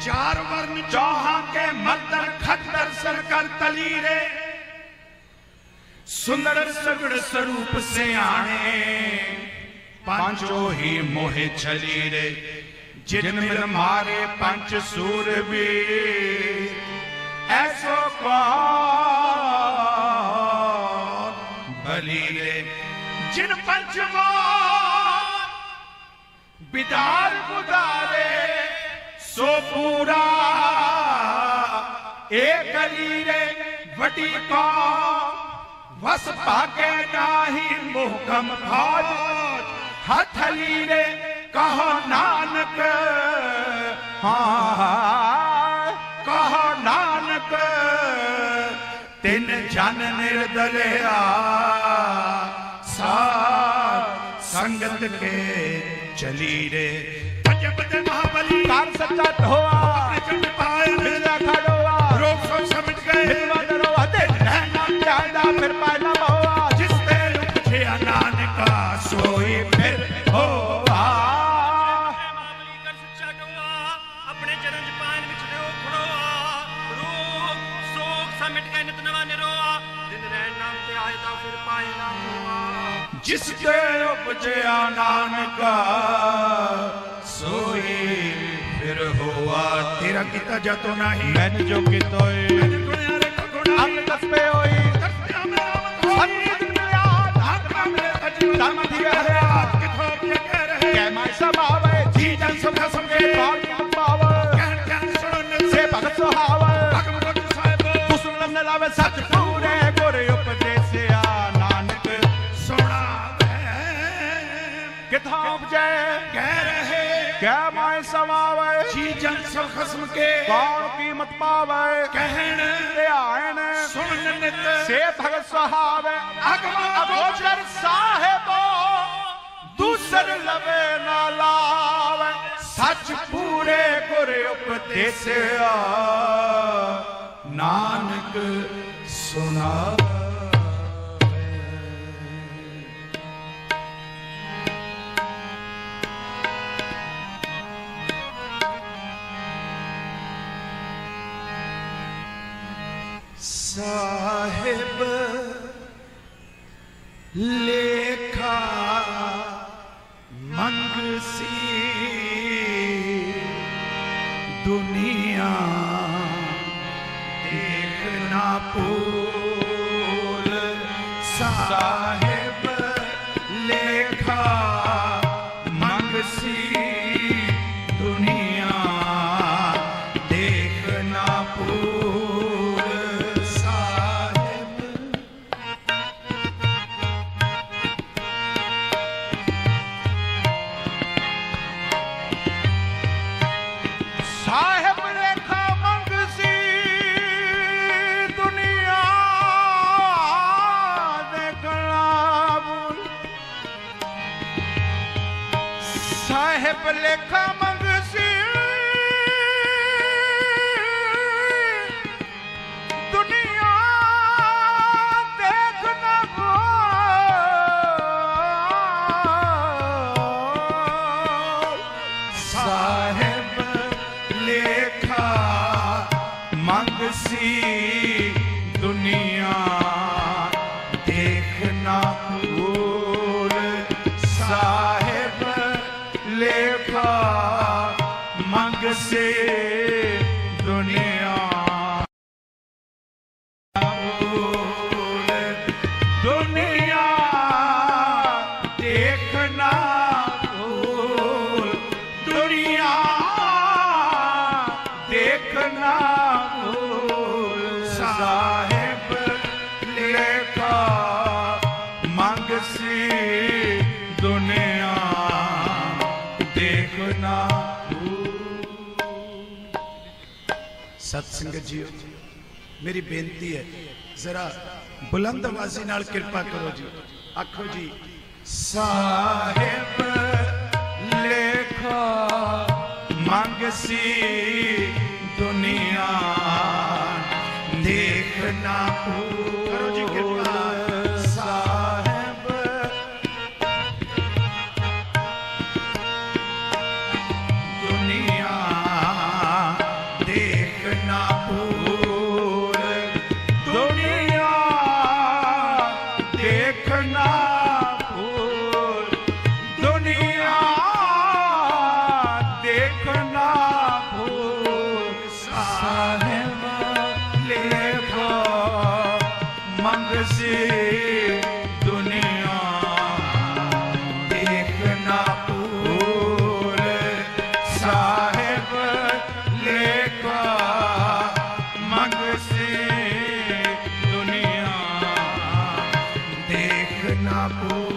चार वर्ण चौहा के मद्दर खद्दर सरकर तलीरे। सुंदर सगड़ स्वरूप से आने पांचो ही मोहे छलीरे जिन मिल मारे पंच सूर भी ऐसो कौन बिदार बुदारे हथली रे जन निर्दलिया साथ संगत ਸੋ ਪੂਰਾ। ਇਹ ਕਲੀ ਰੇ ਵਟੀ ਕੋ। ਵਸ ਭਾਗੇ ਨਾਹੀ ਮੁਹਕਮ ਫੌਜ। ਹਥਲੀ ਰੇ ਕਹੋ ਨਾਨਕ। ਹਾਂ, ਕਹੋ ਨਾਨਕ। ਤਿੰਨ ਜਨ ਨਿਰਦਲਿਆ। ਸਾ ਸੰਗਤ ਕੇ ਚਲੀ ਰੇ। ਨਿਰੋਆ ਦਿਨ ਰਹਿਣ ਨਾਮ ਤੇ ਆਏ ਤਾਂ ਭਾਵਾ ਤੇਰਾ ਕੀਤਾ ਜਤੋ ਨਹੀਂ। ਮੈਨ ਜੋ ਕੀਤੋਏ ਅੰਤ ਤਪੇ ਹੋਈ ਧਰਮ ਦੀ ਰਹਿਆ ਕਿਥੋਂ ਕੇ ਕਹਿ ਰਹੇ? ਕੈ ਮੈਂ ਸਭਾਵੇ ਜੀ ਜਨ ਸੁਖ ਸੰਗੇ ਬਾਣੀ ਪਾਵਰ ਕਹਿਣ ਕਹਿਣ ਸੁਣਨ ਸੇ ਭਗਤ ਸੁਹਾਵਰ ਭਗਤ ਗੁਰੂ ਸਾਹਿਬ। ਕੁਸਨ ਨ ਲਾਵੇ ਸੱਚ ਪੂਰੇ ਗੁਰ ਉਪਦੇਸਿਆ। ਨਾਨਕ ਸੋਣਾ ਹੈ ਕਿਥੋਂ ਉਪਜੈ? ਕਹਿ ਰਹੇ। ਕੈ ਮੈਂ ਸਮਾਵੇ ਅਸਲ ਖਸਮ ਕੇ ਕੌਣ ਕੀਮਤ ਪਾਵੇ? ਕਹਿਣ ਧਿਆਣ ਸੁਣਨ ਨਿਤ ਸੇਤ ਹਗ ਸਹਾਵੇ। ਅਗਵਾ ਅਗੋਚਰ ਸਾਹਿਬੋ ਦੂਸਰ ਲਵੇ ਨਾ ਲਾਵੇ। ਸੱਚ ਪੂਰੇ ਗੁਰ ਉਪਦੇਸਿਆ। ਨਾਨਕ ਸੁਣਾ। साहिब लेखा मंगसी दुनिया देखना pool Sahib people they. Mangsi दुनिया भूल दुनिया देखना भूल दुनिया देखना संगत जी मेरी बेनती है जरा बुलंद आवाजी कृपा करो जी आखो जी साहेब लेखो मंग सी दुनिया देखना पूरा ਮੰਗ ਸੀ ਦੁਨੀਆ ਦੇਖ ਨਾ ਪੂਰ ਸਾਹਿਬ ਲੇਖਾ ਮੰਗ ਸੀ ਦੇਖ ਨਾ ਪੂਰ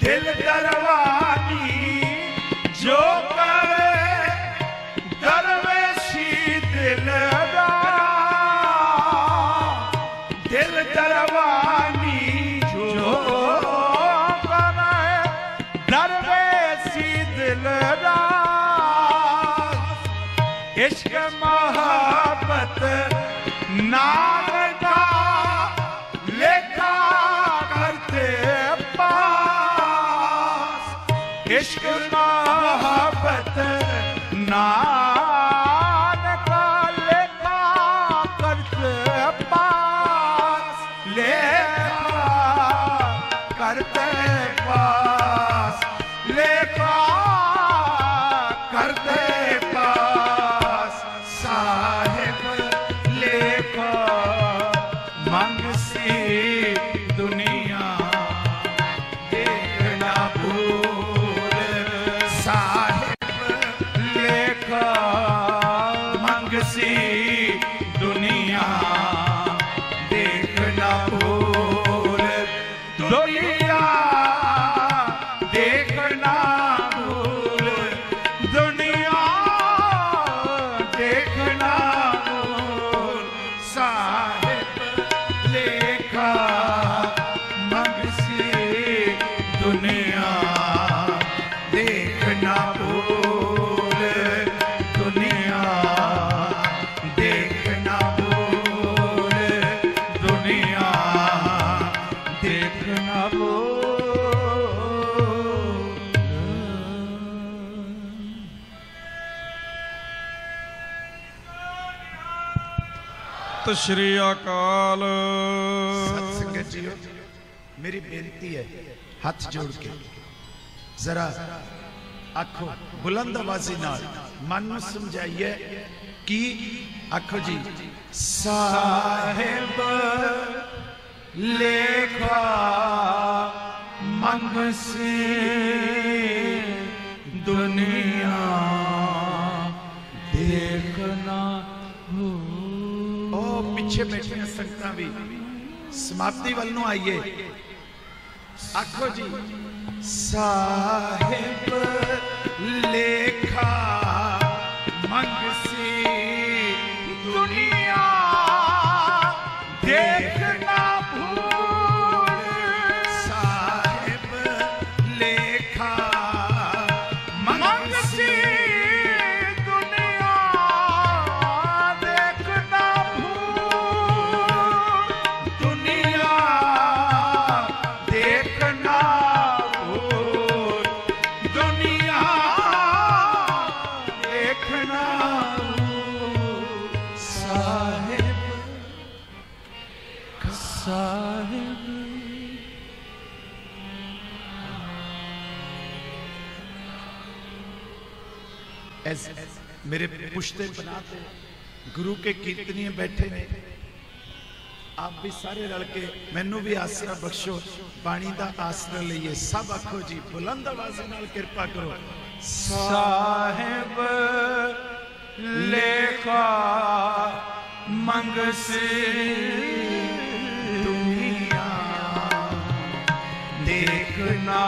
ਦਿਲ ਦਰਵਾਨੀ ਜੋ ਕਰੇ ਦਿਲ ਦਾ ਦਿਲ ਦਰਵਾਨੀ ਜੋ ਕਰੇ ਇਸ਼ਕ ਮਹਾਬਤ ਨਾਮ ah ਸਤਿ ਸ਼੍ਰੀ ਅਕਾਲ ਸਤ ਸੰਗਤ ਜੀਓ ਮੇਰੀ ਬੇਨਤੀ ਹੈ ਹੱਥ ਜੋੜ ਕੇ ਜ਼ਰਾ ਆਖੋ ਬੁਲੰਦ ਆਵਾਜ਼ੀ ਨਾਲ ਮਨ ਨੂੰ ਸਮਝਾਈਏ ਕਿ ਆਖੋ ਜੀ ਸਾਹਿਬ ਲੇਖਾ ਮੰਗਸੀ ਦੁਨੀਆ ਪਿੱਛੇ ਬੈਠੀਆਂ ਸੰਗਤਾਂ ਵੀ ਸਮਾਪਤੀ ਵੱਲ ਨੂੰ ਆਈਏ ਆਖੋ ਜੀ ਸਾਹਿਬ ਲੇਖਾ एस, मेरे पुश्ते बनाते गुरु के कीर्तनी बैठे ने आप भी सारे लड़के मैनू भी आसरा बख्शो बाणी का आसरा लीए सब आखो जी बुलंद आवाज़ कृपा करो साहेब लेखा मंग से दुनिया देखना